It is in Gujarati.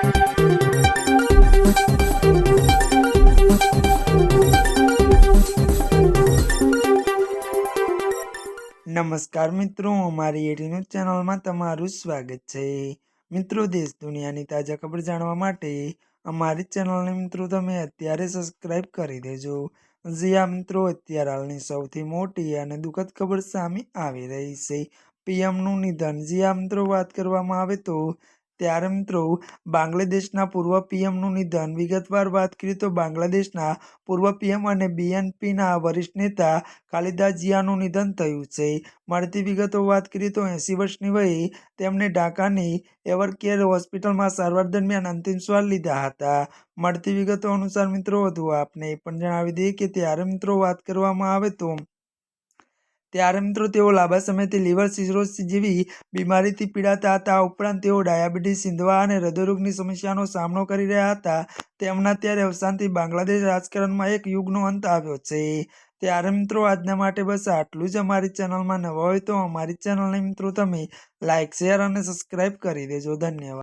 નમસ્કાર મિત્રો, અમારી એટી ન્યૂઝ ચેનલમાં તમારું સ્વાગત છે. મિત્રો, દેશ દુનિયાની તાજા ખબર જાણવા માટે અમારી ચેનલને મિત્રો તમે અત્યારે સબસ્ક્રાઇબ કરી દેજો. જ્યાં મિત્રો, અત્યારે હાલની સૌથી મોટી અને દુઃખદ ખબર સામે આવી રહી છે. પીએમનું નિધન. જ્યાં મિત્રો, વાત કરવામાં આવે તો ત્યારે મિત્રો, બાંગ્લાદેશના પૂર્વ પીએમનું નિધન. વિગતવાર વાત કરીએ તો બાંગ્લાદેશના પૂર્વ પીએમ અને બીએનપીના વરિષ્ઠ નેતા ખાલિદા જિયાનું નિધન થયું છે. મળતી વિગતો વાત કરીએ તો એંસી વર્ષની વયે તેમણે ઢાકાની એવરકેર હોસ્પિટલમાં સારવાર દરમિયાન અંતિમ શ્વાસ લીધા હતા. મળતી વિગતો અનુસાર મિત્રો, વધુ આપને એ પણ જણાવી દઈએ કે ત્યારે મિત્રો વાત કરવામાં આવે તો ત્યારે મિત્રો તેઓ લાંબા સમયથી લીવર સિરોસિસ જેવી બીમારીથી પીડાતા હતા. ઉપરાંત તેઓ ડાયાબિટીસ, સિંધવા અને હૃદયરોગની સમસ્યાનો સામનો કરી રહ્યા હતા. તેમના ત્યારે અવસાનથી બાંગ્લાદેશ રાજકારણમાં એક યુગનો અંત આવ્યો છે. ત્યારે મિત્રો આજના માટે બસ આટલું જ અમારી ચેનલમાં નવા હોય તો અમારી ચેનલને મિત્રો તમે લાઇક શેર અને સબસ્ક્રાઇબ કરી દેજો. ધન્યવાદ.